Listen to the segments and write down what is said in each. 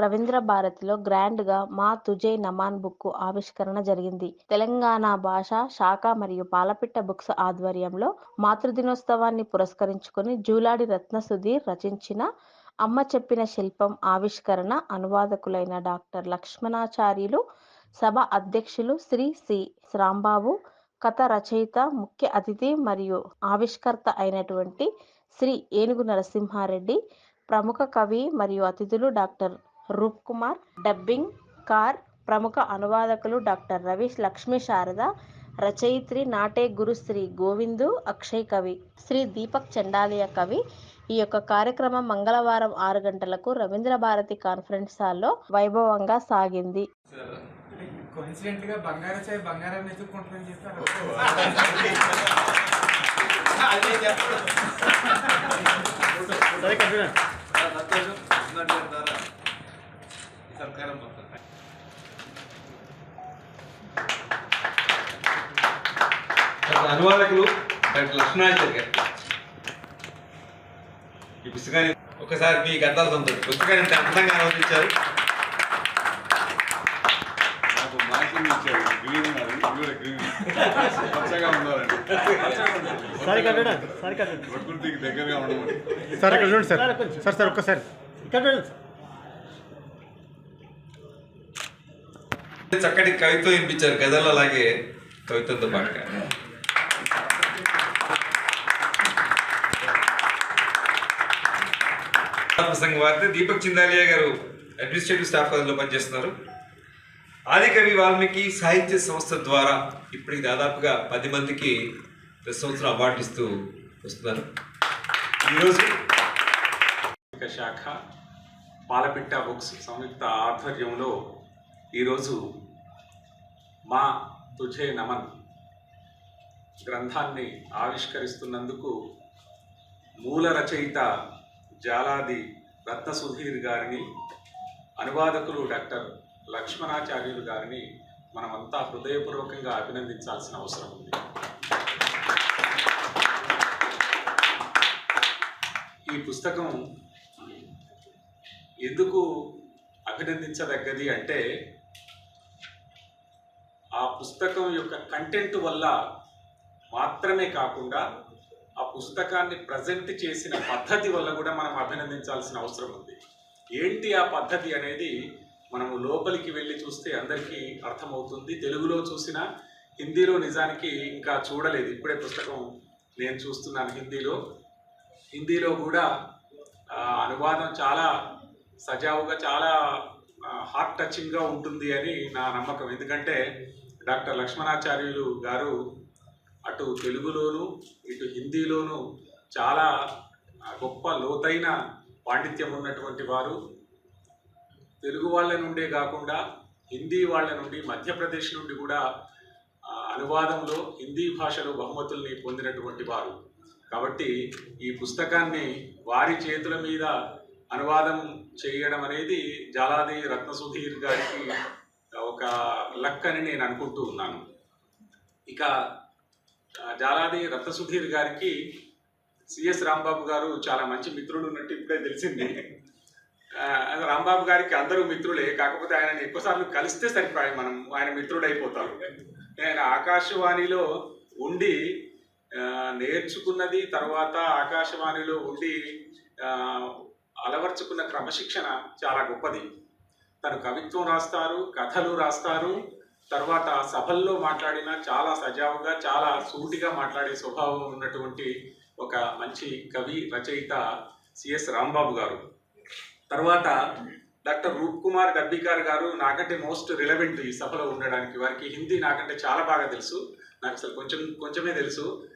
రవీంద్ర భారతిలో గ్రాండ్గా మా తుజై నమాన్ బుక్ ఆవిష్కరణ జరిగింది. తెలంగాణ భాష శాఖ మరియు పాలపిట్ట బుక్స్ ఆధ్వర్యంలో మాతృదినోత్సవాన్ని పురస్కరించుకొని జూలాడి రత్న సుధీర్ రచించిన అమ్మ చెప్పిన శిల్పం ఆవిష్కరణ అనువాదకులైన డాక్టర్ లక్ష్మణాచార్యులు సభ అధ్యక్షులు శ్రీ సి. రాంబాబు కథ రచయిత ముఖ్య అతిథి మరియు ఆవిష్కర్త అయినటువంటి శ్రీ ఏనుగు నరసింహారెడ్డి ప్రముఖ కవి మరియు అతిథులు doctor Roop Kumar dubbing car ప్రముఖ అనువాదకులు డాక్టర్ రవీష్ లక్ష్మీ శారద రచయిత్రి నాటే గురు శ్రీ గోవిందు అక్షయ్ కవి శ్రీ దీపక్ చండాలియ కవి. ఈ యొక్క కార్యక్రమం మంగళవారం ఆరు గంటలకు రవీంద్ర భారతి కాన్ఫరెన్స్ హాల్లో వైభవంగా సాగింది. కోఇన్సిడెంట్గా బంగారం చాయ్ బంగారాన్ని ఎత్తుక్కుంటారని చెప్పారు అనువాదకులు డాక్టర్ గారు ఈ పుస్తకాన్ని ఒకసారి మీ గద్దాలు సంతోషం. పుస్తకాన్ని ఇంత అందంగా నాకు మార్కింగ్ ఇచ్చారు గ్రీన్ ఉన్నది ఇది కూడా గ్రీన్ పచ్చగా సార్ ఇక్కడ చూడండి సార్ ఇక్కడ చూడండి ప్రకృతికి దగ్గరగా ఉండమని. సార్ ఇక్కడ చూడండి సార్. సార్ సార్ ఒక్కసారి. ఇక్కడ చూడండి సార్. చక్కటి కవిత్వం వినిపించారు గదల్లో అలాగే కవిత్వంతో పాటుగా. సంఘ వార్త. దీపక్ చిందాలియా గారు అడ్మినిస్ట్రేటివ్ స్టాఫ్లో పనిచేస్తున్నారు. ఆదికవి వాల్మీకి సాహిత్య సంస్థ ద్వారా ఇప్పటికి దాదాపుగా పది మందికి ప్రతి సంవత్సరం అవార్డులు ఇస్తూ వస్తున్నారు. ఈరోజు శాఖ పాలపిట్ట బుక్స్ సంయుక్త ఆధ్వర్యంలో ఈరోజు మా తుజే నమన్ గ్రంథాన్ని ఆవిష్కరిస్తున్నందుకు మూల రచయిత జాలాది రత్న సుధీర్ గారిని అనువాదకులు డాక్టర్ లక్ష్మణాచార్యులు గారిని మనమంతా హృదయపూర్వకంగా అభినందించాల్సిన అవసరం ఉంది. ఈ పుస్తకం ఎందుకు అభినందించదగ్గది అంటే ఆ పుస్తకం యొక్క కంటెంట్ వల్ల మాత్రమే కాకుండా ఆ పుస్తకాన్ని ప్రజెంట్ చేసిన పద్ధతి వల్ల కూడా మనం అభినందించాల్సిన అవసరం ఉంది. ఏంటి ఆ పద్ధతి అనేది మనము లోపలికి వెళ్ళి చూస్తే అందరికీ అర్థమవుతుంది. తెలుగులో చూసిన హిందీలో నిజానికి ఇంకా చూడలేదు. ఇప్పుడే పుస్తకం నేను చూస్తున్నాను హిందీలో. హిందీలో కూడా అనువాదం చాలా సజావుగా చాలా హార్ట్ టచింగ్గా ఉంటుంది అని నా నమ్మకం. ఎందుకంటే డాక్టర్ లక్ష్మణాచార్యులు గారు అటు తెలుగులోను ఇటు హిందీలోను చాలా గొప్ప లోతైన పాండిత్యం ఉన్నటువంటి వారు. తెలుగు వాళ్ళ నుండే కాకుండా హిందీ వాళ్ళ నుండి మధ్యప్రదేశ్ నుండి కూడా అనువాదంలో హిందీ భాషలో బహుమతుల్ని పొందినటువంటి వారు. కాబట్టి ఈ పుస్తకాన్ని వారి చేతుల మీద అనువాదం చేయడం అనేది జాలాది రత్న సుధీర్ గారికి ఒక లక్ అని నేను అనుకుంటూ ఉన్నాను. ఇక జాలాది రత్న సుధీర్ గారికి సిఎస్ రాంబాబు గారు చాలా మంచి మిత్రుడు ఉన్నట్టు ఇప్పుడే తెలిసింది. రాంబాబు గారికి అందరూ మిత్రులే కాకపోతే ఆయన ఎక్కువసార్లు కలిస్తే సరిపోయి మనం ఆయన మిత్రుడైపోతారు. నేను ఆయన ఆకాశవాణిలో ఉండి నేర్చుకున్నది తర్వాత ఆకాశవాణిలో ఉండి అలవర్చుకున్న క్రమశిక్షణ చాలా గొప్పది. తను కవిత్వం రాస్తారు కథలు రాస్తారు తర్వాత సభల్లో మాట్లాడిన చాలా సజావుగా చాలా సూటిగా మాట్లాడే స్వభావం ఉన్నటువంటి ఒక మంచి కవి రచయిత సిఎస్ రాంబాబు గారు. తర్వాత డాక్టర్ రూప్ కుమార్ డబ్బికార్ గారు నాకంటే మోస్ట్ రిలవెంట్ ఈ సభలో ఉండడానికి. వారికి హిందీ నాకంటే చాలా బాగా తెలుసు. నాకు అసలు కొంచెం కొంచెమే తెలుసు.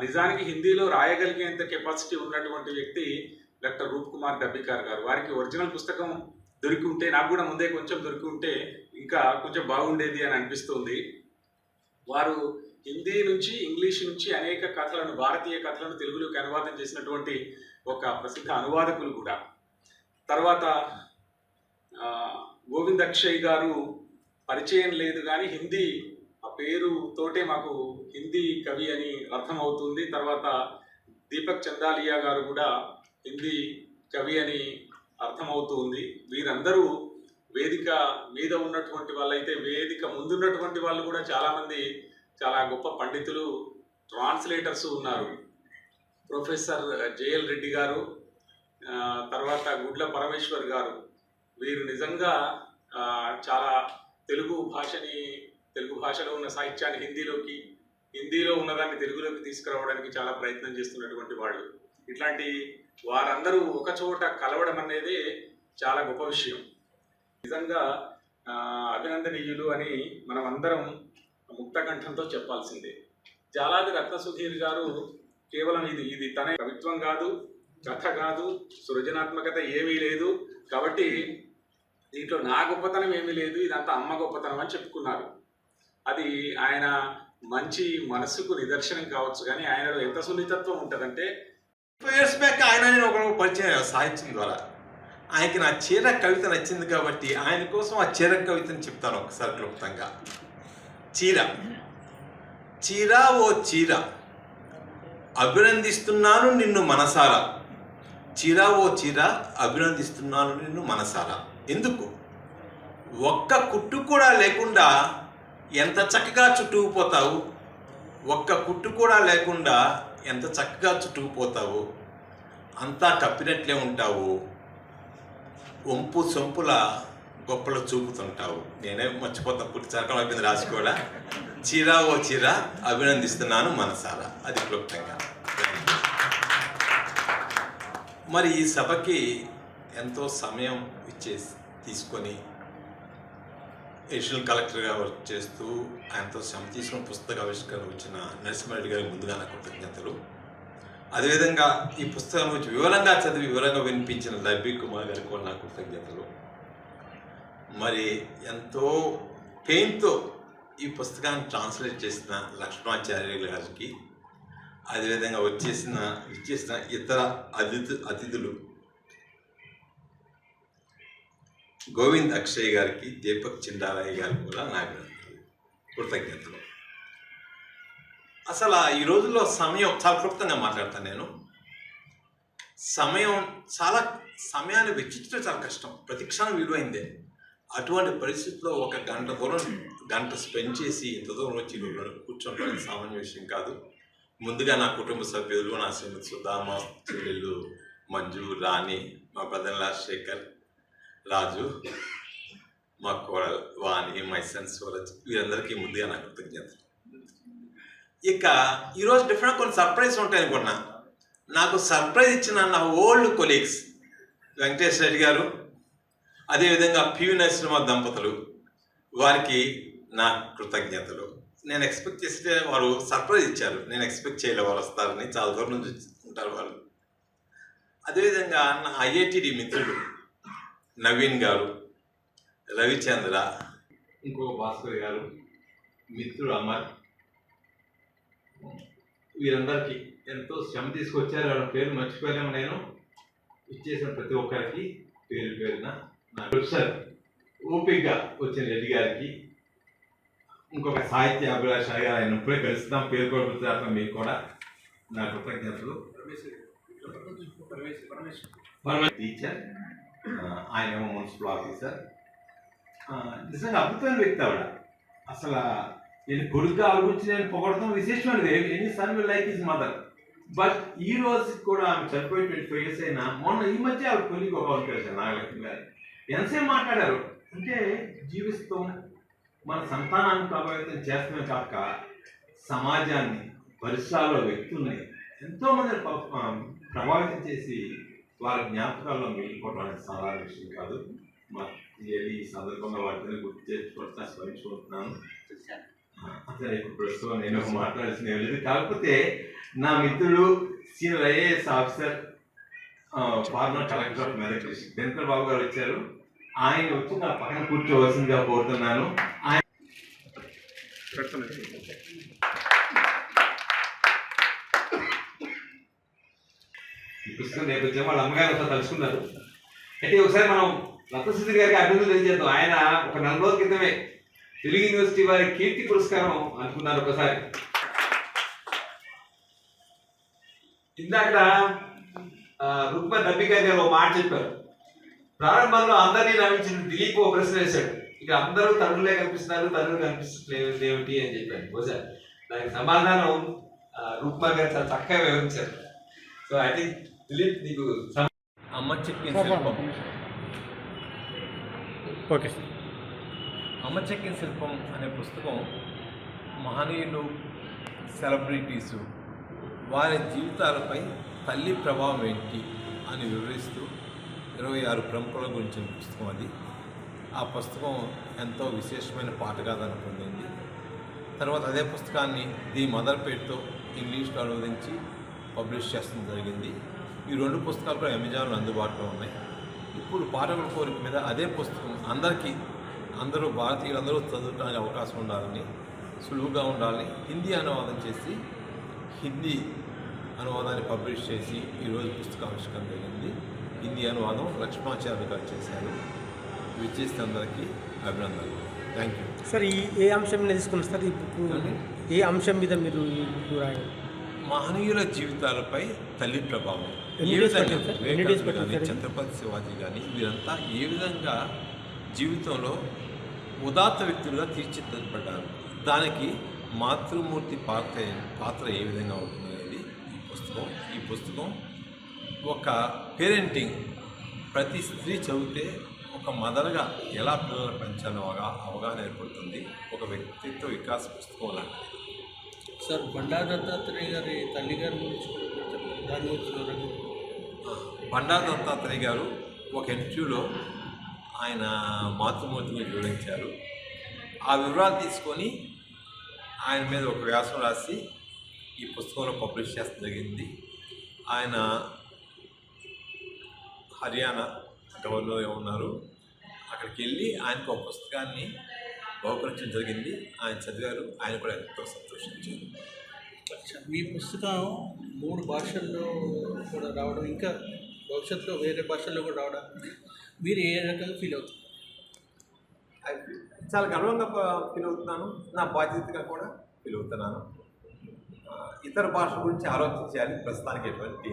నిజానికి హిందీలో రాయగలిగేంత కెపాసిటీ ఉన్నటువంటి వ్యక్తి డాక్టర్ రూప్ కుమార్ గబ్బికార్ గారు. వారికి ఒరిజినల్ పుస్తకం దొరికి ఉంటే నాకు కూడా ముందే కొంచెం దొరికి ఉంటే ఇంకా కొంచెం బాగుండేది అని అనిపిస్తుంది. వారు హిందీ నుంచి ఇంగ్లీష్ నుంచి అనేక కథలను భారతీయ కథలను తెలుగులోకి అనువాదం చేసినటువంటి ఒక ప్రసిద్ధ అనువాదకులు కూడా. తర్వాత ఆ, గోవింద్ అక్షయ్ గారు పరిచయం లేదు కానీ హిందీ ఆ పేరుతోటే మాకు హిందీ కవి అని అర్థమవుతుంది. తర్వాత దీపక్ చందాలియా గారు కూడా హిందీ కవి అని అర్థమవుతుంది. వీరందరూ వేదిక మీద ఉన్నటువంటి వాళ్ళైతే వేదిక ముందున్నటువంటి వాళ్ళు కూడా చాలామంది చాలా గొప్ప పండితులు ట్రాన్స్లేటర్స్ ఉన్నారు. ప్రొఫెసర్ జేఎల్ రెడ్డి గారు తర్వాత గుడ్ల పరమేశ్వర్ గారు వీరు నిజంగా చాలా తెలుగు భాషని తెలుగు భాషలో ఉన్న సాహిత్యాన్ని హిందీలోకి హిందీలో ఉన్నదాన్ని తెలుగులోకి తీసుకురావడానికి చాలా ప్రయత్నం చేస్తున్నటువంటి వాళ్ళు. ఇట్లాంటి వారందరూ ఒక చోట కలవడం అనేది చాలా గొప్ప విషయం. నిజంగా అభినందనీయులు అని మనం అందరం ముక్తకంఠంతో చెప్పాల్సిందే. జాలాది రత్న సుధీర్ గారు కేవలం ఇది ఇది తన కవిత్వం కాదు కథ కాదు సృజనాత్మకత ఏమీ లేదు. కాబట్టి దీంట్లో నా గొప్పతనం ఏమీ లేదు ఇదంతా అమ్మ గొప్పతనం అని చెప్పుకున్నారు. అది ఆయన మంచి మనసుకు నిదర్శనం కావచ్చు కానీ ఆయనలో ఎంత సున్నితత్వం ఉంటుందంటే ఇయర్స్ బ్యాక్ ఆయన నేను ఒకరు పరిచయం సాహిత్యం ద్వారా. ఆయనకి నా చీర కవిత నచ్చింది కాబట్టి ఆయన కోసం ఆ చీర కవితని చెప్తాను ఒకసారి క్లుప్తంగా. చీర. చీర ఓ చీర. అభినందిస్తున్నాను నిన్ను మనసారా. చీర ఓ చీర అభినందిస్తున్నాను నిన్ను మనసారా. ఎందుకు? ఒక్క కుట్టు కూడా లేకుండా ఎంత చక్కగా చుట్టుకుపోతావు? ఒక్క కుట్టు కూడా లేకుండా ఎంత చక్కగా చుట్టుకుపోతావు? అంతా కప్పినట్లే ఉంటావు. వంపు సొంపుల గొప్పలు చూపుతుంటావు. నేనే మర్చిపోతా పుట్టి చరకం అయిపోయింది రాసి కూడా చీర ఓ చీర అభినందిస్తున్నాను మనసారా. అది క్లుప్తంగా. మరి ఈ సభకి ఎంతో సమయం ఇచ్చేసి తీసుకొని ఎడిషనల్ కలెక్టర్గా వర్క్ చేస్తూ ఆయనతో శ్రమ తీసుకున్న పుస్తక ఆవిష్కరణ వచ్చిన నరసింహారెడ్డి గారికి ముందుగా నా కృతజ్ఞతలు. అదేవిధంగా ఈ పుస్తకం గురించి వివరంగా చదివి వివరంగా వినిపించిన లబ్బీ కుమార్ గారికి కూడా నా కృతజ్ఞతలు. మరి ఎంతో పెయిన్తో ఈ పుస్తకాన్ని ట్రాన్స్లేట్ చేసిన లక్ష్మణాచార్య గారికి అదేవిధంగా వచ్చేసిన ఇచ్చేసిన ఇతర అతిథు అతిథులు. గోవింద్ అక్షయ్ గారికి దీపక్ చిండాలయ్య గారికి కూడా నా కృతజ్ఞతలు. అసలు ఆ ఈ రోజుల్లో సమయం చాలా క్లుప్తంగా మాట్లాడతాను నేను. సమయం చాలా సమయాన్ని వెచ్చించడం చాలా కష్టం. ప్రతి క్షణం విలువైందే. అటువంటి పరిస్థితుల్లో ఒక గంట దూరం గంట స్పెండ్ చేసి ఇంత దూరం వచ్చి కూర్చోవడం సామాన్య విషయం కాదు. ముందుగా నా కుటుంబ సభ్యులు నా శ్రీమతి సుధా మా చెల్లెళ్ళు మంజు రాణి మా బ్రదర్ శేఖర్ రాజు మా కోడలు వాణి మై సన్ సూరజ్ వీరందరికీ ముందుగా నా కృతజ్ఞతలు. ఇక ఈరోజు డిఫరెంట్ కొన్ని సర్ప్రైజ్ ఉంటాయి అనుకున్నా నాకు సర్ప్రైజ్ ఇచ్చిన నా ఓల్డ్ కొలీగ్స్ వెంకటేష్ రెడ్డి గారు అదేవిధంగా పివి నరసింహ దంపతులు వారికి నా కృతజ్ఞతలు. నేను ఎక్స్పెక్ట్ చేస్తే వారు సర్ప్రైజ్ ఇచ్చారు. నేను ఎక్స్పెక్ట్ చేయలే వారు వస్తారని చాలా దూరం నుంచి ఉంటారు వాళ్ళు. అదేవిధంగా నా ఐఐటిడి మిత్రుడు నవీన్ గారు రవిచంద్ర ఇంకో భాస్కర్ గారు మిత్రుడు అమర్. వీరందరికీ ఎంతో శ్రమ తీసుకొచ్చారు. వాళ్ళ పేరు మర్చిపోయాము నేను ఇచ్చేసిన ప్రతి ఒక్కరికి పేరు పేరున. నా సార్ ఓపికగా వచ్చిన రెడ్డి గారికి ఇంకొక సాహిత్య అభిలాష గారు ఆయన ఇప్పుడే కలుస్తున్నాం పేరు కూడా మీకు కూడా. నా కృతజ్ఞతలు. టీచర్. ఆయన ఏమో మున్సిపల్ ఆఫీసర్. నిజంగా అద్భుతమైన వ్యక్తి ఆవిడ. అసలు నేను కొడుకు ఆవిడ గురించి నేను పొగడతాం. విశేషమైనది any son will like his mother. But ఈ రోజు కూడా ఆమె చనిపోయి ట్వంటీ ఫైవ్ ఇయర్స్ అయినా మొన్న ఈ మధ్య ఆవిడ కొలిగి ఒక అవకాశం నాగలక్ష్మి గారు. ఎంతసేపు మాట్లాడారు? అంటే జీవిస్తాం మన సంతానాన్ని ప్రభావితం చేస్తమే కాక సమాజాన్ని పరిసరాల్లో వ్యక్తుల్ని ఎంతోమంది ప్రభావితం చేసి వారి జ్ఞాపకాల్లో మిగిలిపోవడం అనేది సాధారణ విషయం కాదు. ఈ సందర్భంగా వాటిని గుర్తు చేసుకోవడం స్మరించుకుంటున్నాను. అసలు ఇప్పుడు ప్రస్తుతం నేను మాట్లాడాల్సిన లేదు. కాకపోతే నా మిత్రుడు senior IAS officer former collector of Medak Dinakar Babu garu వచ్చారు. ఆయన వచ్చి నా పక్కన కూర్చోవలసిందిగా కోరుతున్నాను. ఆయన పుస్తకం నేపథ్యం వాళ్ళ అమ్మగారితో కలుసుకున్నారు అయితే ఒకసారి మనం రత్నసిద్ధి గారికి అభివృద్ధి తెలియజేద్దాం. ఆయన ఒక నెల రోజుల క్రితమే తెలుగు యూనివర్సిటీ వారి కీర్తి పురస్కారం అనుకున్నారు ఒకసారి. ఇందాక రుక్మ నమ్మిక గారు మాట చెప్పారు. ప్రారంభంలో అందరినీ నమ్మించిన దిలీప్ ఓ ప్రశ్న వేశాడు. ఇక అందరూ తండ్రులే కనిపిస్తున్నారు తండ్రులు కనిపిస్తలేదు ఏమిటి అని చెప్పారు బహుశా దానికి సమాధానం ఆ, రుక్మ గారు చాలా చక్కగా వివరించారు. సో ఐ థింక్ దిలీప్ నీకు అమ్మ చెక్కిన సార్, శిల్పం. Okay sir. అమ్మ చెక్కిన శిల్పం అనే పుస్తకం మహనీయులు సెలబ్రిటీసు వారి జీవితాలపై తల్లి ప్రభావం ఏంటి అని వివరిస్తూ ఇరవై ఆరు ప్రముఖుల గురించిన పుస్తకం అది. ఆ పుస్తకం ఎంతో విశేషమైన పాఠగాథను పొందింది. తర్వాత అదే పుస్తకాన్ని ది మదర్ పేరుతో ఇంగ్లీష్లో అనువదించి పబ్లిష్ చేస్తడం జరిగింది. ఈ రెండు పుస్తకాలు కూడా అమెజాన్లో అందుబాటులో ఉన్నాయి. ఇప్పుడు పాఠకుల కోరిక మీద అదే పుస్తకం అందరికీ అందరూ భారతీయులందరూ చదవడానికి అవకాశం ఉండాలని సులువుగా ఉండాలని హిందీ అనువాదం చేసి హిందీ అనువాదాన్ని పబ్లిష్ చేసి ఈరోజు పుస్తకావిష్కరణ జరిగింది. హిందీ అనువాదం లక్ష్మాచార్య గారు చేశారు. విచ్చేసిన అందరికీ అభినందనలు. థ్యాంక్ యూ సార్ ఈ ఏ అంశం మీద తీసుకున్నారు సార్ ఈ బుక్? ఏ అంశం మీద మీరు ఈ బుక్ రాయడం మహనీయుల జీవితాలపై తల్లి ప్రభావం. ఏ విధంగా వివేకానంద కానీ? ఛత్రపతి శివాజీ కానీ వీరంతా ఏ విధంగా జీవితంలో ఉదాత్త వ్యక్తులుగా తీర్చిదిద్దబడ్డారు? దానికి మాతృమూర్తి పాత్ర పాత్ర ఏ విధంగా ఉంటుందనేది ఈ పుస్తకం. ఈ పుస్తకం ఒక పేరెంటింగ్ ప్రతి స్త్రీ చదివితే ఒక మదర్గా ఎలా పిల్లలు పెంచాలో అవగా అవగాహన ఏర్పడుతుంది. ఒక వ్యక్తిత్వ వికాస పుస్తకం లాంటిది. సార్ బండా దత్తాత్రేయ గారి తల్లి గారి గురించి దాని గురించి వివరంగా బండా దత్తాత్రేయ గారు ఒక ఇంటర్వ్యూలో ఆయన మాతృమూర్తి గురించి వివరించారు. ఆ వివరాలు తీసుకొని ఆయన మీద ఒక వ్యాసం రాసి ఈ పుస్తకంలో పబ్లిష్ చేస్తడం జరిగింది. ఆయన హర్యానా గవర్నర్ ఉన్నారు అక్కడికి వెళ్ళి ఆయనకు ఒక పుస్తకాన్ని బహుకరించడం జరిగింది. ఆయన చదివారు. ఆయన కూడా ఎంతో సంతోషించారు. మీ పుస్తకం మూడు భాషల్లో కూడా రావడం ఇంకా భవిష్యత్తులో వేరే భాషల్లో కూడా రావడం మీరు ఏ రకంగా ఫీల్ అవుతుంది? చాలా గర్వంగా ఫీల్ అవుతున్నాను. నా బాధ్యతగా కూడా ఫీల్ అవుతున్నాను. ఇతర భాషల గురించి ఆలోచించాలి. ప్రస్తుతానికి ఎటువంటి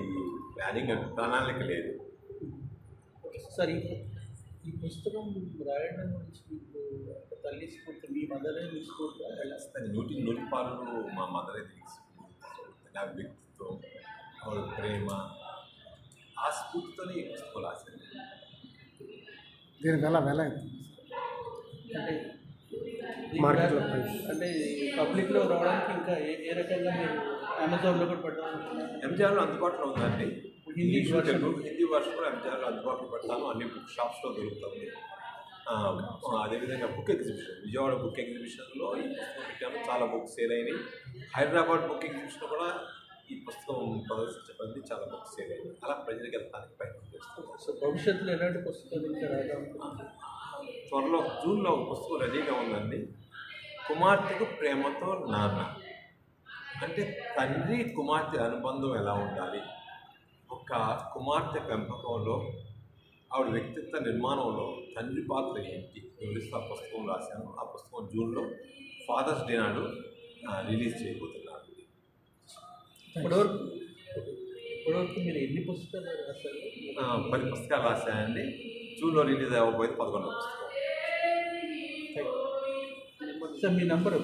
ప్లానింగ్ ప్రణాళిక లేదు. సార్ ఈ ఈ పుస్తకం రాయడం గురించి మీకు తల్లి స్ఫూర్తి మీ మదరే మీ స్ఫూర్తి ఎలా దాని నూటి నూటి పాలు మా మదరే నా వ్యక్తిత్వం ఆవిడ ప్రేమ ఆ స్ఫూర్తితోనే ఈ పుస్తకం రాశాను దీని వెల వెల అంటే మార్కెట్లో ప్రైస్. అంటే పబ్లిక్లో రావడానికి ఇంకా ఏ ఏ రకంగా మీరు అమెజాన్లో కూడా పెట్టాలనుకుంటున్నారు ఎంజాయ్లో అందుబాటులో ఉందండి. హిందీ. తెలుగు హిందీ వర్షన్ కూడా ఎంజాయ్లో అందుబాటులో పెడతాను. అన్ని బుక్ షాప్స్లో దొరుకుతుంది. అదేవిధంగా బుక్ ఎగ్జిబిషన్. విజయవాడ బుక్ ఎగ్జిబిషన్లో ఈ పుస్తకం పెట్టాను. చాలా బుక్స్ సేల్ అయినాయి. హైదరాబాద్ బుక్ ఎగ్జిబిషన్ కూడా ఈ పుస్తకం ప్రదర్శించబడింది చాలా బుక్స్ సేల్ అయినాయి. అలా ప్రజలకు వెళ్తానికి ప్రయత్నం చేస్తాను సో భవిష్యత్తులో ఎలాంటి పుస్తకాలు రాదాం త్వరలో జూన్లో ఒక పుస్తకం రెడీగా ఉందండి. కుమార్తెకు ప్రేమతో నాన్న. అంటే తండ్రి కుమార్తె అనుబంధం ఎలా ఉండాలి? ఒక కుమార్తె పెంపకంలో ఆవిడ వ్యక్తిత్వ నిర్మాణంలో తండ్రి పాత్ర ఏంటి? వివరిస్తూ ఆ పుస్తకం రాశాను. ఆ పుస్తకం జూన్లో ఫాదర్స్ డే నాడు రిలీజ్ చేయబోతున్నాను ఇప్పటివరకు ఇప్పటివరకు మీరు ఎన్ని పుస్తకాలు రాశారు? ఆ, పది పుస్తకాలు రాశానండి. జూన్లో రిలీజ్ అవ్వబోయేది పదకొండవ పుస్తకం. సార్ మీ నంబర్?